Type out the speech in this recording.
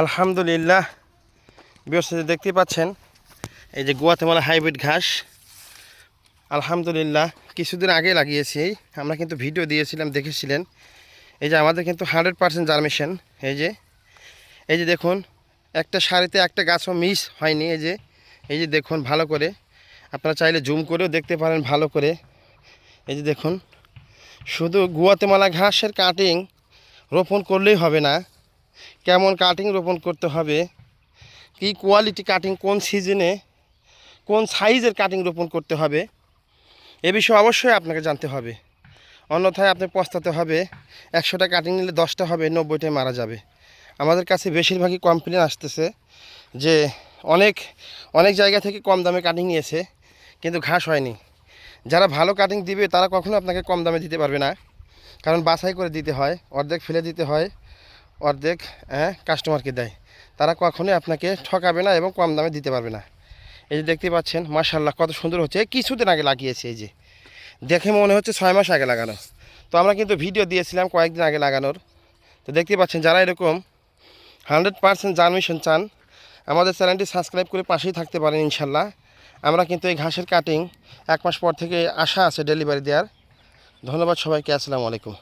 আলহামদুলিল্লাহ। বৃহস্পতি দেখতে পাচ্ছেন, এই যে গুয়াতেমালা হাইব্রিড ঘাস। আলহামদুলিল্লাহ, কিছুদিন আগে লাগিয়েছি আমরা কিন্তু ভিডিও দিয়েছিলাম, দেখেছিলেন। এই যে আমাদের কিন্তু হান্ড্রেড পার্সেন্ট জার্মেশন, এই যে। এই যে দেখুন, একটা সারিতে একটা গাছও মিস হয়নি, এই যে। এই যে দেখুন, ভালো করে। আপনারা চাইলে জুম করেও দেখতে পারেন, ভালো করে। এই যে দেখুন, শুধু গুয়াতেমালা ঘাসের কাটিং রোপণ করলেই হবে না। কেমন কাটিং রোপণ করতে হবে, কি কোয়ালিটি কাটিং কোন সিজনে কোন সাইজের কাটিং রোপণ করতে হবে, এ বিষয়ে অবশ্যই আপনাকে জানতে হবে। অন্যথায় আপনি পস্তাতে হবে, একশোটা কাটিং নিলে দশটা হবে নব্বইটাই মারা যাবে। আমাদের কাছে বেশিরভাগই কমপ্লেন আসতেছে যে অনেক অনেক জায়গা থেকে কম দামে কাটিং নিয়েছে, কিন্তু ঘাস হয়নি। যারা ভালো কাটিং দিবে, তারা কখনো আপনাকে কম দামে দিতে পারবে না। কারণ বাছাই করে দিতে হয়, অর্ধেক ফেলে দিতে হয় অর্ধেক হ্যাঁ কাস্টমারকে দেয়। তারা কখনোই আপনাকে ঠকাবে না এবং কম দামে দিতে পারবে না। এই যে দেখতে পাচ্ছেন মাশাল্লাহ কত সুন্দর হচ্ছে। কিছুদিন আগে লাগিয়েছে এই যে। দেখে মনে হচ্ছে ছয় মাস আগে লাগানো। তো আমরা কিন্তু ভিডিও দিয়েছিলাম কয়েকদিন আগে লাগানোর। তো দেখতে পাচ্ছেন, যারা এরকম হান্ড্রেড পার্সেন্ট জার্মিশন চান, আমাদের চ্যানেলটি সাবস্ক্রাইব করে পাশেই থাকতে পারেন ইনশাল্লাহ আমরা কিন্তু এই ঘাসের কাটিং এক মাস পর থেকে আশা আছে ডেলিভারি দেওয়ার। ধন্যবাদ সবাইকে, আসসালামু আলাইকুম।